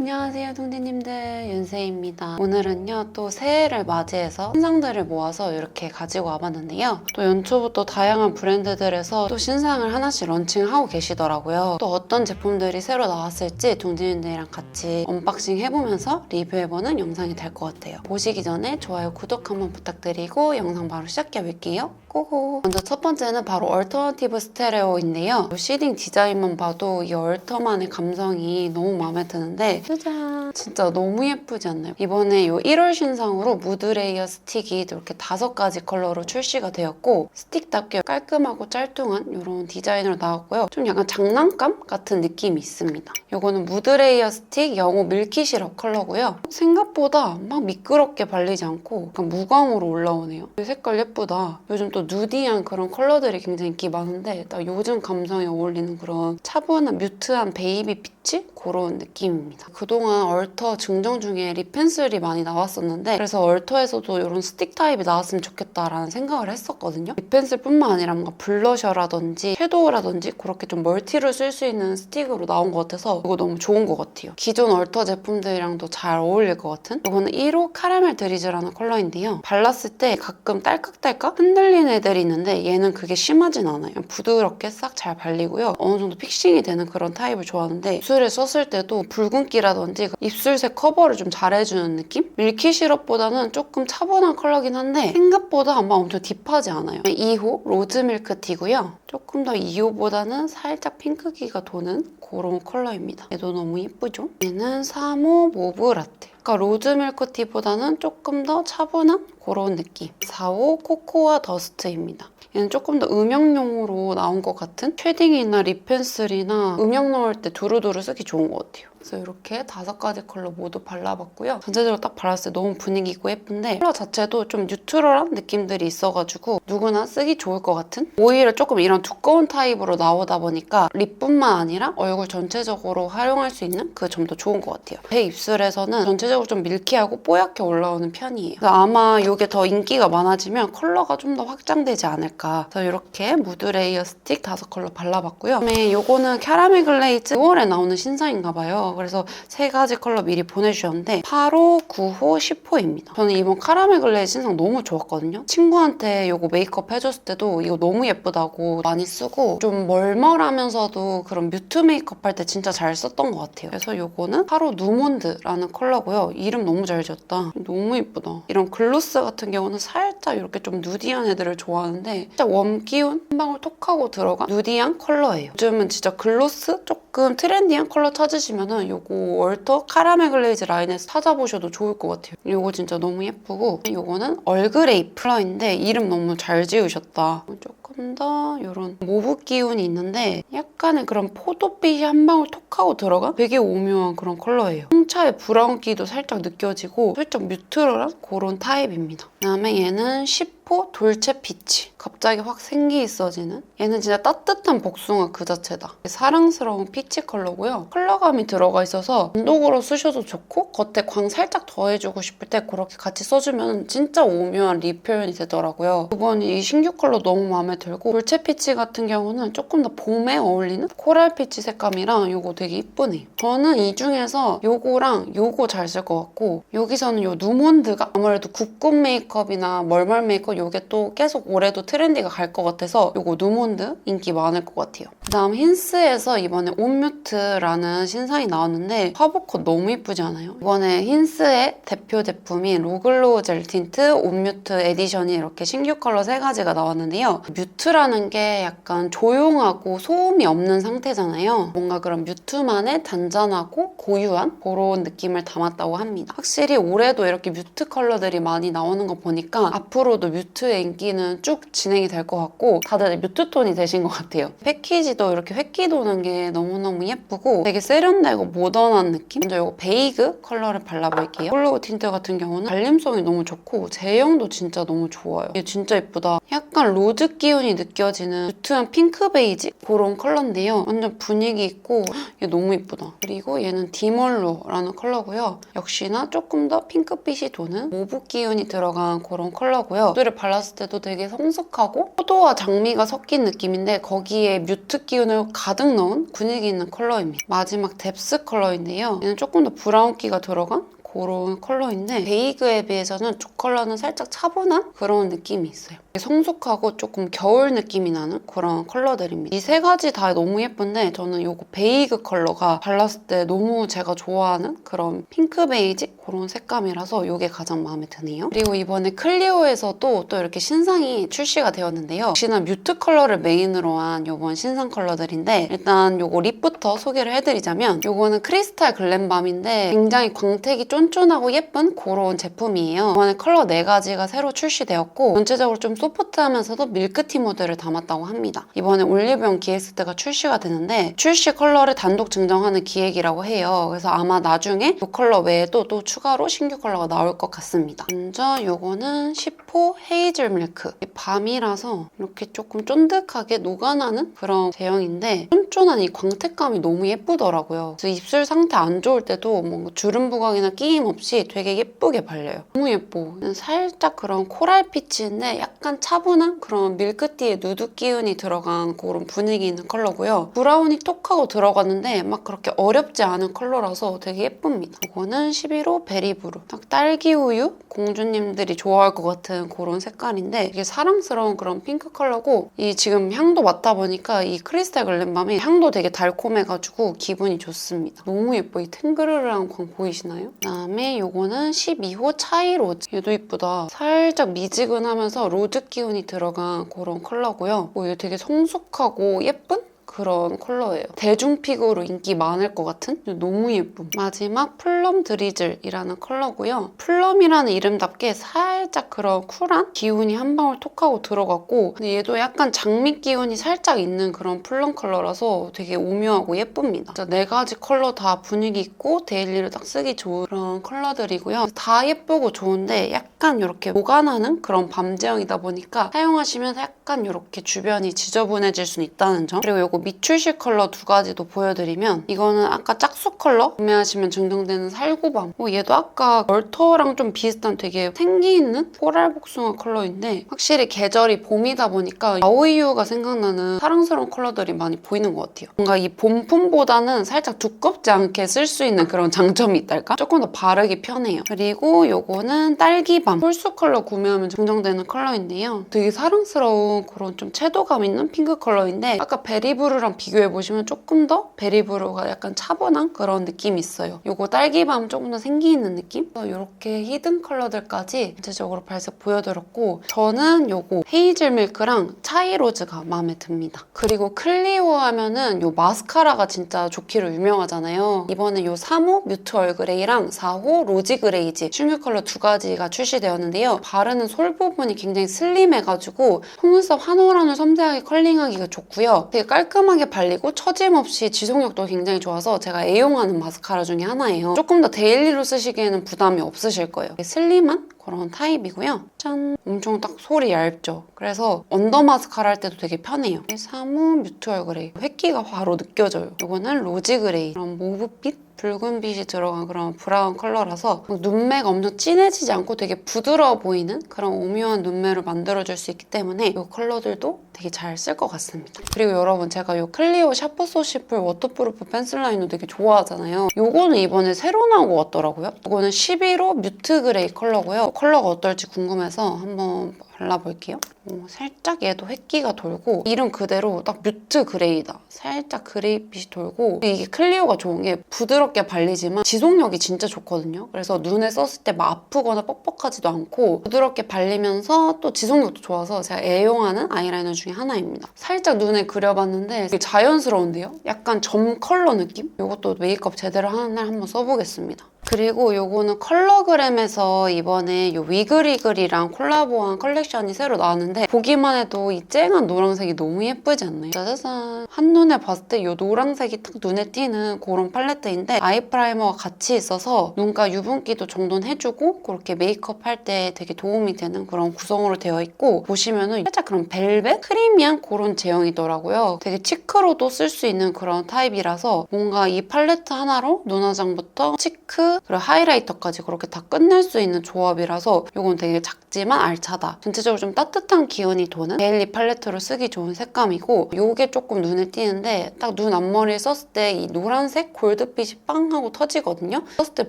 안녕하세요 동디님들. 윤세입니다. 오늘은요 또 새해를 맞이해서 신상들을 모아서 이렇게 가지고 와봤는데요. 또 연초부터 다양한 브랜드들에서 또 신상을 하나씩 런칭하고 계시더라고요. 또 어떤 제품들이 새로 나왔을지 동디님들이랑 같이 언박싱 해보면서 리뷰해보는 영상이 될 것 같아요. 보시기 전에 좋아요 구독 한번 부탁드리고 영상 바로 시작해 볼게요. 고고! 먼저 첫 번째는 바로 얼터너티브 스테레오인데요. 이 시딩 디자인만 봐도 이 얼터만의 감성이 너무 마음에 드는데 짜잔. 진짜 너무 예쁘지 않나요? 이번에 이 1월 신상으로 무드레이어 스틱이 이렇게 다섯 가지 컬러로 출시가 되었고 스틱답게 깔끔하고 짤뚱한 이런 디자인으로 나왔고요. 좀 약간 장난감 같은 느낌이 있습니다. 이거는 무드레이어 스틱 영호 밀키 시럽 컬러고요. 생각보다 막 미끄럽게 발리지 않고 약간 무광으로 올라오네요. 이 색깔 예쁘다. 요즘 또 누디한 그런 컬러들이 굉장히 인기 많은데 나 요즘 감성에 어울리는 그런 차분한 뮤트한 베이비 피치? 그런 느낌입니다. 그동안 얼터 증정 중에 립 펜슬이 많이 나왔었는데 그래서 얼터에서도 이런 스틱 타입이 나왔으면 좋겠다라는 생각을 했었거든요. 립 펜슬뿐만 아니라 뭔가 블러셔라든지 섀도우라든지 그렇게 좀 멀티로 쓸수 있는 스틱으로 나온 것 같아서 이거 너무 좋은 것 같아요. 기존 얼터 제품들이랑도 잘 어울릴 것 같은 이거는 1호 카라멜 드리즈라는 컬러인데요. 발랐을 때 가끔 딸깍딸깍 흔들리는 애들이 있는데 얘는 그게 심하진 않아요. 부드럽게 싹 잘 발리고요. 어느 정도 픽싱이 되는 그런 타입을 좋아하는데 입술에 썼을 때도 붉은기라 든지 그 입술색 커버를 좀 잘해주는 느낌? 밀키 시럽보다는 조금 차분한 컬러긴 한데 생각보다 막 엄청 딥하지 않아요. 2호 로즈밀크 티고요. 조금 더 2호보다는 살짝 핑크기가 도는 그런 컬러입니다. 얘도 너무 예쁘죠? 얘는 3호 모브 라떼. 그러니까 로즈 밀크티보다는 조금 더 차분한 그런 느낌. 4호 코코아 더스트입니다. 얘는 조금 더 음영용으로 나온 것 같은 쉐딩이나 립 펜슬이나 음영 넣을 때 두루두루 쓰기 좋은 것 같아요. 그래서 이렇게 다섯 가지 컬러 모두 발라봤고요. 전체적으로 딱 발랐을 때 너무 분위기 있고 예쁜데 컬러 자체도 좀 뉴트럴한 느낌들이 있어가지고 누구나 쓰기 좋을 것 같은? 오히려 조금 이런 두꺼운 타입으로 나오다 보니까 립뿐만 아니라 얼굴 전체적으로 활용할 수 있는 그 점도 좋은 것 같아요. 제 입술에서는 전체적으로 좀 밀키하고 뽀얗게 올라오는 편이에요. 그래서 아마 이게 더 인기가 많아지면 컬러가 좀 더 확장되지 않을까. 그래서 이렇게 무드 레이어 스틱 다섯 컬러 발라봤고요. 그다음에 이거는 캐러멜 글레이즈 5월에 나오는 신상인가 봐요. 그래서 세 가지 컬러 미리 보내주셨는데 8호, 9호, 10호입니다. 저는 이번 카라멜 글레이즈 신상 너무 좋았거든요. 친구한테 이거 메이크업 해줬을 때도 이거 너무 예쁘다고 많이 쓰고 좀 멀멀하면서도 그런 뮤트 메이크업 할 때 진짜 잘 썼던 것 같아요. 그래서 이거는 8호 누몬드라는 컬러고요. 이름 너무 잘 지었다. 너무 예쁘다. 이런 글로스 같은 경우는 살짝 이렇게 좀 누디한 애들을 좋아하는데 살짝 웜 기운 한 방울 톡 하고 들어간 누디한 컬러예요. 요즘은 진짜 글로스 조금 트렌디한 컬러 찾으시면은 요거 월터 카라멜 글레이즈 라인에서 찾아보셔도 좋을 것 같아요. 요거 진짜 너무 예쁘고 요거는 얼그레이 플러인데 이름 너무 잘 지으셨다. 조금 더 이런 모브 기운이 있는데 약간의 그런 포도빛이 한 방울 톡 하고 들어간 되게 오묘한 그런 컬러예요. 홍차의 브라운기도 살짝 느껴지고 살짝 뉴트럴한 그런 타입입니다. 그다음에 얘는 10 호 돌체 피치. 갑자기 확 생기 있어지는 얘는 진짜 따뜻한 복숭아 그 자체다. 사랑스러운 피치 컬러고요. 컬러감이 들어가 있어서 단독으로 쓰셔도 좋고 겉에 광 살짝 더해주고 싶을 때 그렇게 같이 써주면 진짜 오묘한 립 표현이 되더라고요. 이번 이 신규 컬러 너무 마음에 들고 돌체 피치 같은 경우는 조금 더 봄에 어울리는 코랄 피치 색감이랑 이거 되게 이쁘네요. 저는 이 중에서 요거랑 요거 잘 쓸 것 같고 여기서는 요 누몬드가 아무래도 국군 메이크업이나 멀멀 메이크업 요게 또 계속 올해도 트렌디가 갈 것 같아서 요거 누몬드 인기 많을 것 같아요. 그다음 힌스에서 이번에 온뮤트라는 신상이 나왔는데 화보컷 너무 이쁘지 않아요? 이번에 힌스의 대표 제품인 로글로우 젤 틴트 온뮤트 에디션이 이렇게 신규 컬러 세 가지가 나왔는데요. 뮤트라는 게 약간 조용하고 소음이 없는 상태잖아요. 뭔가 그런 뮤트만의 단단하고 고유한 그런 느낌을 담았다고 합니다. 확실히 올해도 이렇게 뮤트 컬러들이 많이 나오는 거 보니까 앞으로도 뮤트 의 인기는 쭉 진행이 될 것 같고 다들 뮤트 톤이 되신 것 같아요. 패키지도 이렇게 획기 도는 게 너무너무 예쁘고 되게 세련되고 모던한 느낌? 먼저 이거 베이그 컬러를 발라볼게요. 폴로우 틴트 같은 경우는 발림성이 너무 좋고 제형도 진짜 너무 좋아요. 이게 진짜 예쁘다. 약간 로즈 기운이 느껴지는 뮤트한 핑크 베이지 그런 컬러인데요. 완전 분위기 있고 얘 너무 예쁘다. 그리고 얘는 디몰로라는 컬러고요. 역시나 조금 더 핑크빛이 도는 모브 기운이 들어간 그런 컬러고요. 립스틱을 발랐을 때도 되게 성숙하고 포도와 장미가 섞인 느낌인데 거기에 뮤트 기운을 가득 넣은 분위기 있는 컬러입니다. 마지막 뎁스 컬러인데요. 얘는 조금 더 브라운기가 들어간 그런 컬러인데 베이그에 비해서는 두 컬러는 살짝 차분한 그런 느낌이 있어요. 성숙하고 조금 겨울 느낌이 나는 그런 컬러들입니다. 이 세 가지 다 너무 예쁜데 저는 이거 베이그 컬러가 발랐을 때 너무 제가 좋아하는 그런 핑크 베이지 그런 색감이라서 이게 가장 마음에 드네요. 그리고 이번에 클리오에서도 또 이렇게 신상이 출시가 되었는데요. 역시나 뮤트 컬러를 메인으로 한 이번 신상 컬러들인데 일단 이거 립부터 소개를 해드리자면 이거는 크리스탈 글램밤인데 굉장히 광택이 쫀쫀하고 예쁜 그런 제품이에요. 이번에 컬러 4가지가 새로 출시되었고 전체적으로 좀 소프트하면서도 밀크티 모드를 담았다고 합니다. 이번에 올리브영 기획스트가 출시가 되는데 출시 컬러를 단독 증정하는 기획이라고 해요. 그래서 아마 나중에 이 컬러 외에도 또 추가로 신규 컬러가 나올 것 같습니다. 먼저 이거는 10호 헤이즐 밀크. 밤이라서 이렇게 조금 쫀득하게 녹아나는 그런 제형인데 쫀쫀한 이 광택감이 너무 예쁘더라고요. 그래서 입술 상태 안 좋을 때도 뭔가 주름 부각이나 끼임 없이 되게 예쁘게 발려요. 너무 예뻐. 살짝 그런 코랄 피치인데 약간 차분한 그런 밀크티의 누드 기운이 들어간 그런 분위기 있는 컬러고요. 브라운이 톡 하고 들어갔는데 막 그렇게 어렵지 않은 컬러라서 되게 예쁩니다. 이거는 11호 베리브루. 딱 딸기 우유 공주님들이 좋아할 것 같은 그런 색깔인데 이게 사랑스러운 그런 핑크 컬러고 이 지금 향도 맡다 보니까 이 크리스탈 글램밤이 향도 되게 달콤해가지고 기분이 좋습니다. 너무 예뻐. 이 탱그르르한 광 보이시나요? 그다음에 요거는 12호 차이 로즈. 얘도 이쁘다. 살짝 미지근하면서 로즈 기운이 들어간 그런 컬러고요. 뭐 이거 되게 성숙하고 예쁜 그런 컬러예요. 대중픽으로 인기 많을 것 같은? 너무 예쁨. 마지막 플럼 드리즐이라는 컬러고요. 플럼이라는 이름답게 살짝 그런 쿨한 기운이 한 방울 톡하고 들어갔고 근데 얘도 약간 장미 기운이 살짝 있는 그런 플럼 컬러라서 되게 오묘하고 예쁩니다. 진짜 네 가지 컬러 다 분위기 있고 데일리로 딱 쓰기 좋은 그런 컬러들이고요. 다 예쁘고 좋은데 약간 이렇게 녹아나는 그런 밤 제형이다 보니까 사용하시면 약간 이렇게 주변이 지저분해질 수는 있다는 점. 그리고 이거 미출시 컬러 두 가지도 보여드리면 이거는 아까 짝수 컬러 구매하시면 증정되는 살구밤. 뭐 얘도 아까 얼터랑 좀 비슷한 되게 생기 있는 코랄 복숭아 컬러인데 확실히 계절이 봄이다 보니까 아오이유가 생각나는 사랑스러운 컬러들이 많이 보이는 것 같아요. 뭔가 이 봄품보다는 살짝 두껍지 않게 쓸 수 있는 그런 장점이 있달까? 조금 더 바르기 편해요. 그리고 요거는 딸기밤. 홀수 컬러 구매하면 증정되는 컬러인데요. 되게 사랑스러운 그런 좀 채도감 있는 핑크 컬러인데 아까 베리브 루랑 비교해보시면 조금 더 베리브루가 약간 차분한 그런 느낌이 있어요. 요거 딸기밤 조금 더 생기 있는 느낌? 이렇게 히든 컬러들까지 전체적으로 발색 보여드렸고 저는 요거 헤이즐 밀크랑 차이로즈가 마음에 듭니다. 그리고 클리오 하면은 요 마스카라가 진짜 좋기로 유명하잖아요. 이번에 요 3호 뮤트 얼그레이랑 4호 로지 그레이지 슈뮤 컬러 두 가지가 출시되었는데요. 바르는 솔 부분이 굉장히 슬림해가지고 속눈썹 한 올 한올 섬세하게 컬링하기가 좋고요. 되게 깔끔 하게 발리고 처짐 없이 지속력도 굉장히 좋아서 제가 애용하는 마스카라 중에 하나예요. 조금 더 데일리로 쓰시기에는 부담이 없으실 거예요. 슬림한 그런 타입이고요. 짠! 엄청 딱 솔이 얇죠? 그래서 언더 마스카라 할 때도 되게 편해요. 3호 뮤트 얼그레이. 획기가 바로 느껴져요. 이거는 로지 그레이. 그런 모브빛? 붉은 빛이 들어간 그런 브라운 컬러라서 눈매가 엄청 진해지지 않고 되게 부드러워 보이는 그런 오묘한 눈매를 만들어줄 수 있기 때문에 이 컬러들도 되게 잘 쓸 것 같습니다. 그리고 여러분 제가 이 클리오 샤프 소시풀 워터프루프 펜슬 라이너 되게 좋아하잖아요. 이거는 이번에 새로 나온 것 같더라고요. 이거는 11호 뮤트 그레이 컬러고요. 컬러가 어떨지 궁금해서 한번 발라볼게요. 어, 살짝 얘도 획기가 돌고 이름 그대로 딱 뮤트 그레이다. 살짝 그레이빛이 돌고 이게 클리오가 좋은 게 부드럽게 발리지만 지속력이 진짜 좋거든요. 그래서 눈에 썼을 때 막 아프거나 뻑뻑하지도 않고 부드럽게 발리면서 또 지속력도 좋아서 제가 애용하는 아이라이너 중에 하나입니다. 살짝 눈에 그려봤는데 자연스러운데요? 약간 점 컬러 느낌? 이것도 메이크업 제대로 하는 날 한번 써보겠습니다. 그리고 요거는 컬러그램에서 이번에 요 위글위글이랑 콜라보한 컬렉션이 새로 나왔는데 보기만 해도 이 쨍한 노란색이 너무 예쁘지 않나요? 짜자잔 한눈에 봤을 때이 노란색이 딱 눈에 띄는 그런 팔레트인데 아이 프라이머가 같이 있어서 눈가 유분기도 정돈해주고 그렇게 메이크업 할 때 되게 도움이 되는 그런 구성으로 되어 있고 보시면은 살짝 그런 벨벳? 크리미한 그런 제형이더라고요. 되게 치크로도 쓸 수 있는 그런 타입이라서 뭔가 이 팔레트 하나로 눈화장부터 치크, 그리고 하이라이터까지 그렇게 다 끝낼 수 있는 조합이라서 이건 되게 작지만 알차다. 전체적으로 좀 따뜻한 기운이 도는 데일리 팔레트로 쓰기 좋은 색감이고 이게 조금 눈에 띄는데 딱 눈 앞머리에 썼을 때 이 노란색 골드빛이 빵 하고 터지거든요. 썼을 때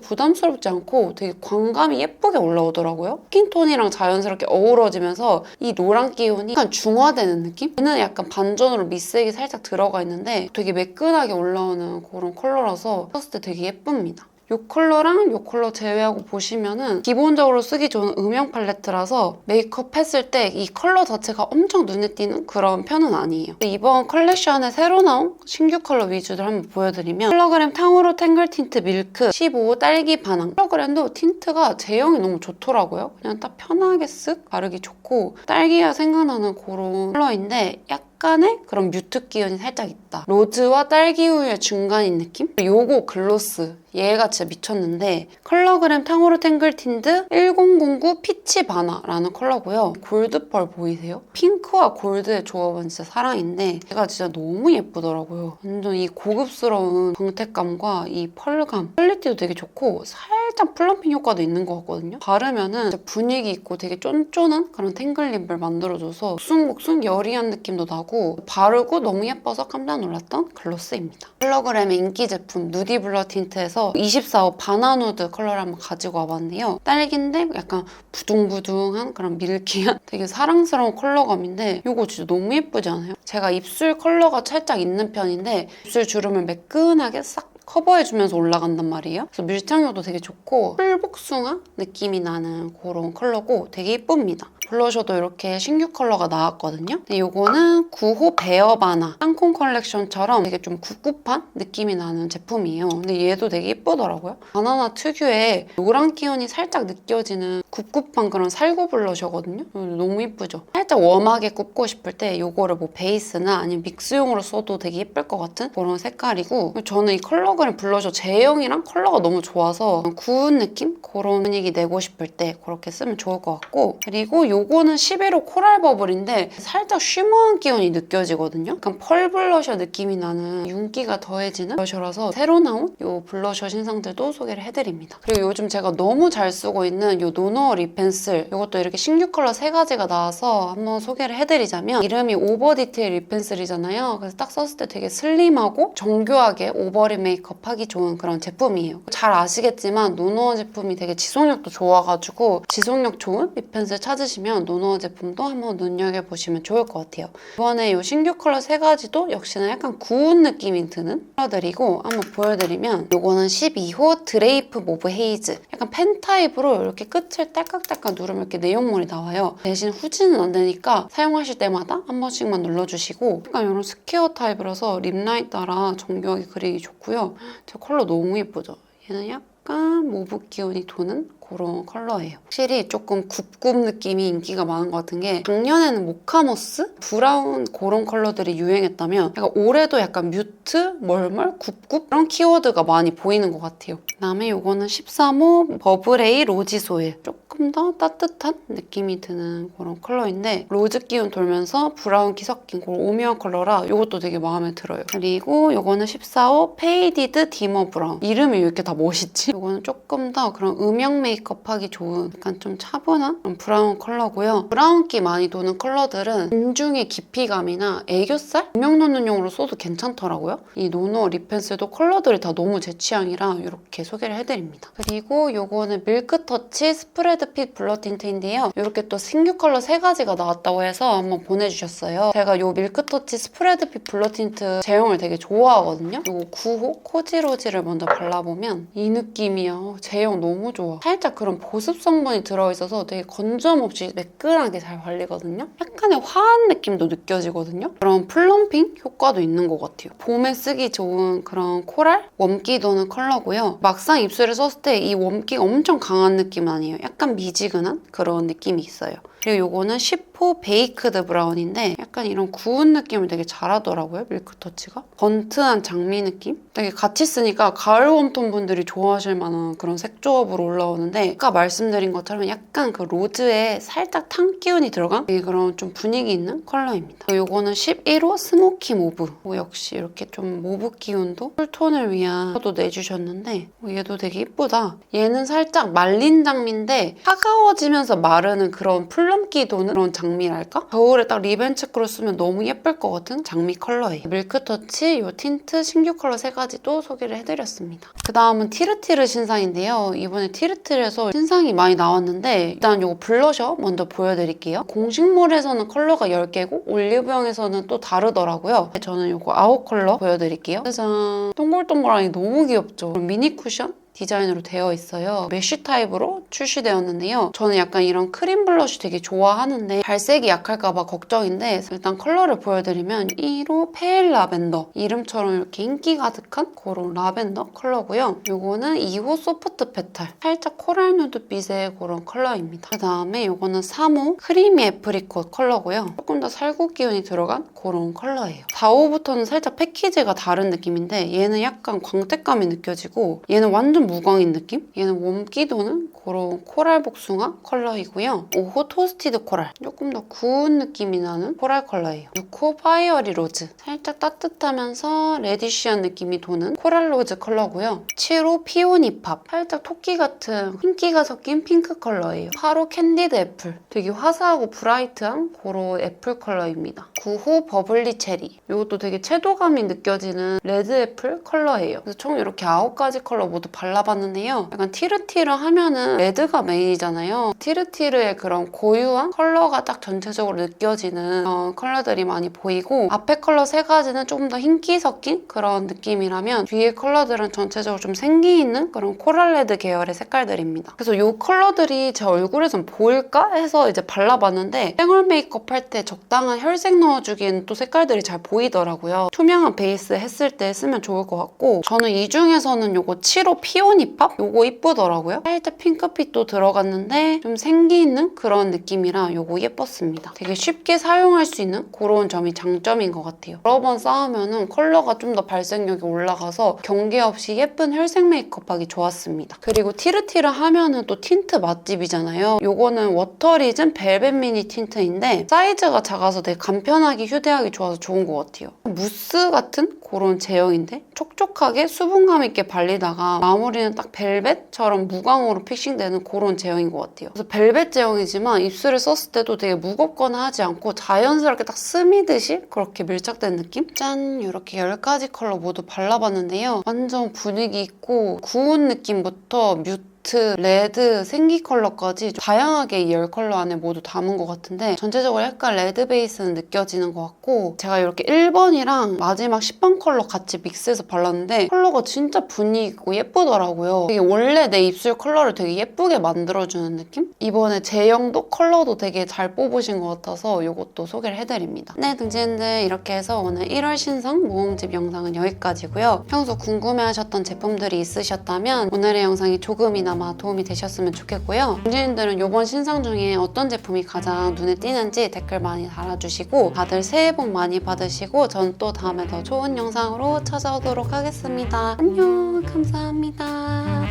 부담스럽지 않고 되게 광감이 예쁘게 올라오더라고요. 스킨톤이랑 자연스럽게 어우러지면서 이 노란 기운이 약간 중화되는 느낌? 얘는 약간 반전으로 밑색이 살짝 들어가 있는데 되게 매끈하게 올라오는 그런 컬러라서 썼을 때 되게 예쁩니다. 이 컬러랑 이 컬러 제외하고 보시면은 기본적으로 쓰기 좋은 음영 팔레트라서 메이크업 했을 때 이 컬러 자체가 엄청 눈에 띄는 그런 편은 아니에요. 이번 컬렉션에 새로 나온 신규 컬러 위주를 한번 보여드리면 컬러그램 탕후루 탱글 틴트 밀크 15 딸기 반항 컬러그램도 틴트가 제형이 너무 좋더라고요. 그냥 딱 편하게 쓱 바르기 좋고 딸기가 생각나는 그런 컬러인데 약간 약간의 그런 뮤트 기운이 살짝 있다. 로즈와 딸기 우유의 중간인 느낌? 요거 글로스. 얘가 진짜 미쳤는데 컬러그램 탕후루 탱글 틴드 1009 피치 바나라는 컬러고요. 골드펄 보이세요? 핑크와 골드의 조합은 진짜 사랑인데 얘가 진짜 너무 예쁘더라고요. 완전 이 고급스러운 광택감과 이 펄감 퀄리티도 되게 좋고 살 짝 플럼핑 효과도 있는 것 같거든요. 바르면은 분위기 있고 되게 쫀쫀한 그런 탱글립을 만들어줘서 옥순옥순 여리한 느낌도 나고 바르고 너무 예뻐서 깜짝 놀랐던 글로스입니다. 컬러그램의 인기 제품 누디 블러 틴트에서 24호 바나누드 컬러를 한번 가지고 와봤는데요. 딸기인데 약간 부둥부둥한 그런 밀키한 되게 사랑스러운 컬러감인데 이거 진짜 너무 예쁘지 않아요? 제가 입술 컬러가 살짝 있는 편인데 입술 주름을 매끈하게 싹 커버해주면서 올라간단 말이에요. 그래서 밀착력도 되게 좋고 풀복숭아 느낌이 나는 그런 컬러고 되게 예쁩니다. 블러셔도 이렇게 신규 컬러가 나왔거든요. 근데 이거는 9호 베어바나 땅콩 컬렉션처럼 되게 좀 굽굽한 느낌이 나는 제품이에요. 근데 얘도 되게 예쁘더라고요. 바나나 특유의 노란 기운이 살짝 느껴지는 굽굽한 그런 살구 블러셔거든요. 너무 예쁘죠? 살짝 웜하게 굽고 싶을 때 이거를 뭐 베이스나 아니면 믹스용으로 써도 되게 예쁠 것 같은 그런 색깔이고 저는 이 컬러 그램 블러셔 제형이랑 컬러가 너무 좋아서 구운 느낌? 그런 분위기 내고 싶을 때 그렇게 쓰면 좋을 것 같고 그리고 요 거는 11호 코랄 버블인데 살짝 쉬머한 기운이 느껴지거든요. 약간 펄 블러셔 느낌이 나는 윤기가 더해지는 블러셔라서 새로 나온 요 블러셔 신상들도 소개를 해드립니다. 그리고 요즘 제가 너무 잘 쓰고 있는 요 노노 립 펜슬 이것도 이렇게 신규 컬러 세 가지가 나와서 한번 소개를 해드리자면 이름이 오버 디테일 립 펜슬이잖아요. 그래서 딱 썼을 때 되게 슬림하고 정교하게 오버립 메이크업 하기 좋은 그런 제품이에요. 잘 아시겠지만 노노 제품이 되게 지속력도 좋아가지고 지속력 좋은 립 펜슬 찾으시면 노노 제품도 한번 눈여겨보시면 좋을 것 같아요. 이번에 이 신규 컬러 세 가지도 역시나 약간 구운 느낌이 드는 컬러들이고 한번 보여드리면 이거는 12호 드레이프 모브 헤이즈 약간 펜 타입으로 이렇게 끝을 딸깍딸깍 누르면 이렇게 내용물이 나와요. 대신 후지는 안 되니까 사용하실 때마다 한 번씩만 눌러주시고 약간 이런 스퀘어 타입이라서 립라인 따라 정교하게 그리기 좋고요. 제 컬러 너무 예쁘죠? 얘는 약간 모브 기운이 도는 그런 컬러예요. 확실히 조금 굽굽 느낌이 인기가 많은 것 같은 게 작년에는 모카모스? 브라운 그런 컬러들이 유행했다면 약간 올해도 약간 뮤트, 멀멀, 굽굽 그런 키워드가 많이 보이는 것 같아요. 그다음에 이거는 13호 버블에이 로지 소일 조금 더 따뜻한 느낌이 드는 그런 컬러인데 로즈 기운 돌면서 브라운 기 섞인 그런 오묘한 컬러라 이것도 되게 마음에 들어요. 그리고 이거는 14호 페이디드 디머 브라운 이름이 왜 이렇게 다 멋있지? 이거는 조금 더 그런 음영 메이크업 하기 좋은 약간 좀 차분한 그런 브라운 컬러고요. 브라운기 많이 도는 컬러들은 인중의 깊이감이나 애교살? 음영 넣는 용으로 써도 괜찮더라고요. 이 노노 립 펜슬도 컬러들이 다 너무 제 취향이라 이렇게 소개를 해드립니다. 그리고 이거는 밀크터치 스프레드 핏 블러 틴트인데요. 이렇게 또 신규 컬러 세 가지가 나왔다고 해서 한번 보내주셨어요. 제가 이 밀크터치 스프레드 핏 블러 틴트 제형을 되게 좋아하거든요. 이거 9호 코지로지를 먼저 발라보면 이 느낌이야. 어, 제형 너무 좋아. 살짝 그런 보습 성분이 들어있어서 되게 건조함 없이 매끈하게 잘 발리거든요. 약간의 화한 느낌도 느껴지거든요. 그런 플럼핑 효과도 있는 것 같아요. 봄에 쓰기 좋은 그런 코랄 웜기 도는 컬러고요. 막상 입술에 썼을 때 이 웜기가 엄청 강한 느낌은 아니에요. 약간 살짝 미지근한 그런 느낌이 있어요. 그리고 요거는 10호 베이크드 브라운인데 약간 이런 구운 느낌을 되게 잘하더라고요. 밀크터치가. 번트한 장미 느낌? 되게 같이 쓰니까 가을 웜톤 분들이 좋아하실 만한 그런 색 조합으로 올라오는데 아까 말씀드린 것처럼 약간 그 로즈에 살짝 탕 기운이 들어간 그런 좀 분위기 있는 컬러입니다. 요거는 11호 스모키 모브. 뭐 역시 이렇게 좀 모브 기운도 쿨톤을 위한 도 내주셨는데 어, 얘도 되게 이쁘다. 얘는 살짝 말린 장미인데 차가워지면서 마르는 그런 플럼기 도는 장미랄까? 겨울에 딱 리벤츠크로 쓰면 너무 예쁠 것 같은 장미 컬러예요. 밀크터치, 요 틴트, 신규 컬러 세 가지 또 소개를 해드렸습니다. 그 다음은 티르티르 신상인데요. 이번에 티르티르에서 신상이 많이 나왔는데 일단 요거 블러셔 먼저 보여드릴게요. 공식몰에서는 컬러가 10개고 올리브영에서는 또 다르더라고요. 저는 요거 아홉 컬러 보여드릴게요. 짜잔. 동글동글하니 너무 귀엽죠? 미니 쿠션? 디자인으로 되어 있어요. 메쉬 타입으로 출시되었는데요. 저는 약간 이런 크림 블러쉬 되게 좋아하는데 발색이 약할까봐 걱정인데 일단 컬러를 보여드리면 1호 페일 라벤더 이름처럼 이렇게 인기 가득한 그런 라벤더 컬러고요. 요거는 2호 소프트 페탈 살짝 코랄 누드빛의 그런 컬러입니다. 그 다음에 요거는 3호 크리미 애프리콧 컬러고요. 조금 더 살구 기운이 들어간 그런 컬러예요. 4호부터는 살짝 패키지가 다른 느낌인데 얘는 약간 광택감이 느껴지고 얘는 완전 무광인 느낌? 얘는 웜기 도는 그런 코랄 복숭아 컬러이고요. 5호 토스티드 코랄. 조금 더 구운 느낌이 나는 코랄 컬러예요. 6호 파이어리 로즈. 살짝 따뜻하면서 레디쉬한 느낌이 도는 코랄 로즈 컬러고요. 7호 피오니 팝. 살짝 토끼 같은 핑키가 섞인 핑크 컬러예요. 8호 캔디드 애플. 되게 화사하고 브라이트한 그런 애플 컬러입니다. 9호 버블리 체리. 이것도 되게 채도감이 느껴지는 레드 애플 컬러예요. 그래서 총 이렇게 9가지 컬러 모두 발라 봤는데요. 약간 티르티르 하면은 레드가 메인이잖아요. 티르티르의 그런 고유한 컬러가 딱 전체적으로 느껴지는 어, 컬러들이 많이 보이고 앞에 컬러 세 가지는 조금 더 흰기 섞인 그런 느낌이라면 뒤에 컬러들은 전체적으로 좀 생기 있는 그런 코랄 레드 계열의 색깔들입니다. 그래서 이 컬러들이 제 얼굴에선 보일까 해서 이제 발라봤는데 생얼 메이크업 할 때 적당한 혈색 넣어주기에는 또 색깔들이 잘 보이더라고요. 투명한 베이스 했을 때 쓰면 좋을 것 같고 저는 이 중에서는 요거 7호 피오 니 팝? 요거 이쁘더라고요. 살짝 핑크빛도 들어갔는데 좀 생기 있는 그런 느낌이라 요거 예뻤습니다. 되게 쉽게 사용할 수 있는 그런 점이 장점인 것 같아요. 여러 번 쌓으면 컬러가 좀 더 발색력이 올라가서 경계 없이 예쁜 혈색 메이크업하기 좋았습니다. 그리고 티르티르 하면은 또 틴트 맛집이잖아요. 요거는 워터리즌 벨벳 미니 틴트인데 사이즈가 작아서 되게 간편하게 휴대하기 좋아서 좋은 것 같아요. 무스 같은 그런 제형인데 촉촉하게 수분감 있게 발리다가 마무리 는 딱 벨벳처럼 무광으로 픽싱되는 그런 제형인 것 같아요. 그래서 벨벳 제형이지만 입술에 썼을 때도 되게 무겁거나 하지 않고 자연스럽게 딱 스미듯이 그렇게 밀착된 느낌? 짠! 이렇게 10가지 컬러 모두 발라봤는데요. 완전 분위기 있고 구운 느낌부터 뮤트 뮤트, 레드, 생기 컬러까지 좀 다양하게 이 열 컬러 안에 모두 담은 것 같은데 전체적으로 약간 레드 베이스는 느껴지는 것 같고 제가 이렇게 1번이랑 마지막 10번 컬러 같이 믹스해서 발랐는데 컬러가 진짜 분위기 있고 예쁘더라고요. 되게 원래 내 입술 컬러를 되게 예쁘게 만들어주는 느낌? 이번에 제형도 컬러도 되게 잘 뽑으신 것 같아서 이것도 소개를 해드립니다. 네, 등지인들 이렇게 해서 오늘 1월 신상 모음집 영상은 여기까지고요. 평소 궁금해하셨던 제품들이 있으셨다면 오늘의 영상이 조금이나 그나마 도움이 되셨으면 좋겠고요. 공주님들은 이번 신상 중에 어떤 제품이 가장 눈에 띄는지 댓글 많이 달아주시고 다들 새해 복 많이 받으시고 전 또 다음에 더 좋은 영상으로 찾아오도록 하겠습니다. 안녕 감사합니다.